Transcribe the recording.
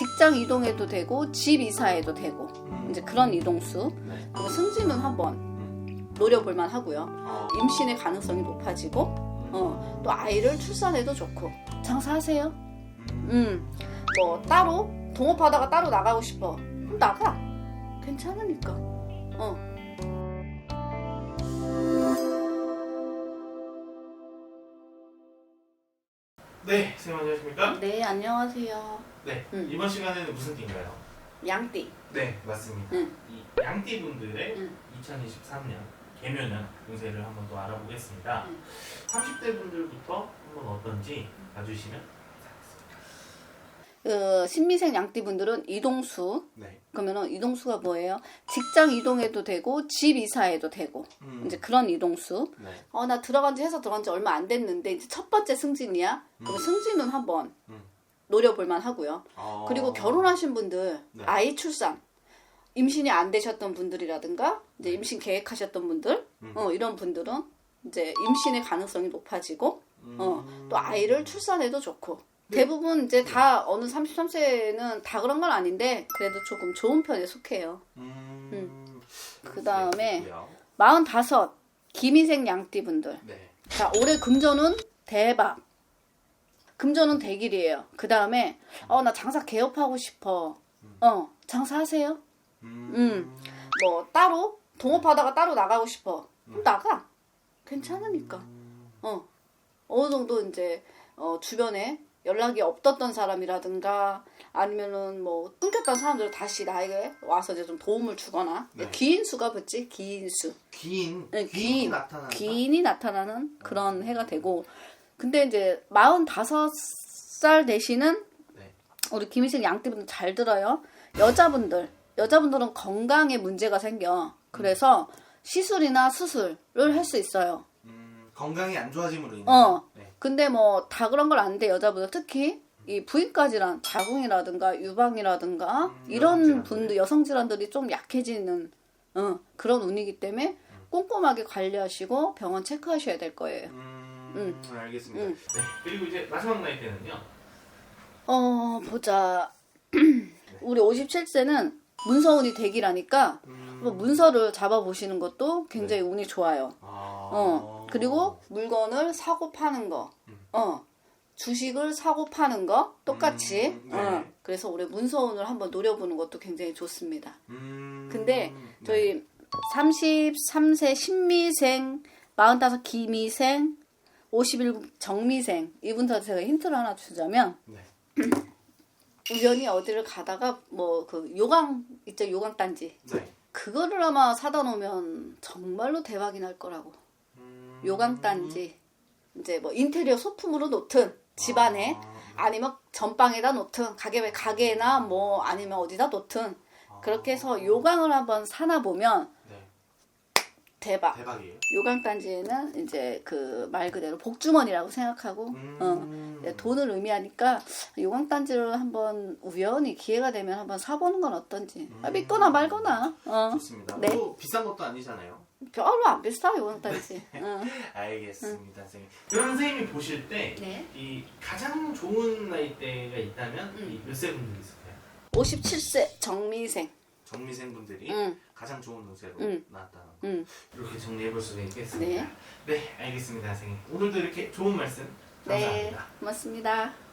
직장 이동해도 되고 집 이사해도 되고 음. 이제 그런 이동수 네. 그리고 승진은 한번 음. 노려볼 만 하고요. 어. 임신의 가능성이 높아지고 어, 또 아이를 출산해도 좋고 장사하세요. 음. 음, 뭐 따로 동업하다가 따로 나가고 싶어. 그럼 나가. 괜찮으니까. 어. 네, 선생님 안녕하십니까? 네, 안녕하세요. 네, 음. 이번 시간에는 무슨 띠인가요? 양띠. 네, 맞습니다. 음. 이 양띠 분들의 음. 2023년 개묘년 운세를 한번 또 알아보겠습니다. 음. 30대 분들부터 한번 어떤지 봐주시면 그 신미생 양띠 분들은 이동수. 네. 그러면은 이동수가 뭐예요? 직장 이동해도 되고 집 이사해도 되고 음. 이제 그런 이동수. 네. 어, 나 들어간 지 해서 들어간 지 얼마 안 됐는데 이제 첫 번째 승진이야. 그럼 음. 승진은 한번 음. 노려볼 만 하고요. 어. 그리고 결혼하신 분들 네. 아이 출산 임신이 안 되셨던 분들이라든가 이제 임신 계획하셨던 분들 음. 어, 이런 분들은 이제 임신의 가능성이 높아지고 어, 음. 또 아이를 출산해도 좋고 네. 대부분 이제 다 어느 33세는 다 그런 건 아닌데 그래도 조금 좋은 편에 속해요. 음. 그다음에 그렇고요. 45 김희생 양띠 분들 네. 자 올해 금전운 대박 금전운 대길이에요. 그 다음에 어 나 장사 개업하고 싶어. 어 장사하세요. 음. 음. 뭐 따로 동업하다가 따로 나가고 싶어. 그럼 나가. 괜찮으니까. 어 어느 정도 이제 어 주변에 연락이 없었던 사람이라든가 아니면은 뭐 끊겼던 사람들을 다시 나에게 와서 이제 좀 도움을 주거나 네. 귀인수가 붙지 귀인수 귀인. 네, 귀인이 귀인. 나타난다. 귀인이 나타나는 그런 해가 되고 근데 이제 45살 되시는 네. 우리 김희생 양띠분들 잘 들어요. 여자분들, 여자분들은 건강에 문제가 생겨. 그래서 시술이나 수술을 할 수 있어요. 음, 건강이 안 좋아짐으로 인해. 어. 네. 근데 뭐 다 그런 걸 아는데 여자분들 특히 이 부인까지란 자궁이라든가 유방이라든가 음, 이런 여성질환들. 분들 여성 질환들이 좀 약해지는 어, 그런 운이기 때문에 꼼꼼하게 관리하시고 병원 체크하셔야 될 거예요. 음, 알겠습니다. 음. 네. 그리고 이제 마지막 나이 때는요. 어 보자. 우리 57세는 문서운이 대기라니까 음. 문서를 잡아 보시는 것도 굉장히 운이 좋아요. 아. 어 그리고 물건을 사고 파는 거, 음. 어 주식을 사고 파는 거 똑같이. 음, 네. 어 그래서 올해 문서운을 한번 노려보는 것도 굉장히 좋습니다. 음. 근데 네. 저희 33세 신미생, 45 기미생, 51 정미생 이분들 제가 힌트를 하나 주자면 네. 우연히 어디를 가다가 뭐 그 요강 있죠 요강 단지 네. 그거를 아마 사다 놓으면 정말로 대박이 날 거라고 음. 요강 단지 이제 뭐 인테리어 소품으로 놓든 집안에 아. 아니면 전방에다 놓든 가게 가게나 뭐 아니면 어디다 놓든 그렇게 해서 요강을 한번 사나 보면 네. 대박 대박이에요. 요강 단지에는 이제 그 말 그대로 복주머니라고 생각하고 음. 어, 네, 돈을 의미하니까 요강 단지를 한번 우연히 기회가 되면 한번 사보는 건 어떤지 아, 음. 믿거나 말거나 어, 좋습니다. 네. 또 비싼 것도 아니잖아요. 별로 안 비싸 요강 단지 어. 알겠습니다, 선생님. 그럼 선생님이 보실 때이 네. 가장 좋은 나이대가 있다면 음. 이몇 세 분들이 있을까요? 57세 정미생 정미생 분들이 응. 가장 좋은 운세로 음. 나왔다는 거. 응. 이렇게 정리해 볼 수가 있겠습니다. 네. 네, 알겠습니다, 선생님. 오늘도 이렇게 좋은 말씀 네 감사합니다. 고맙습니다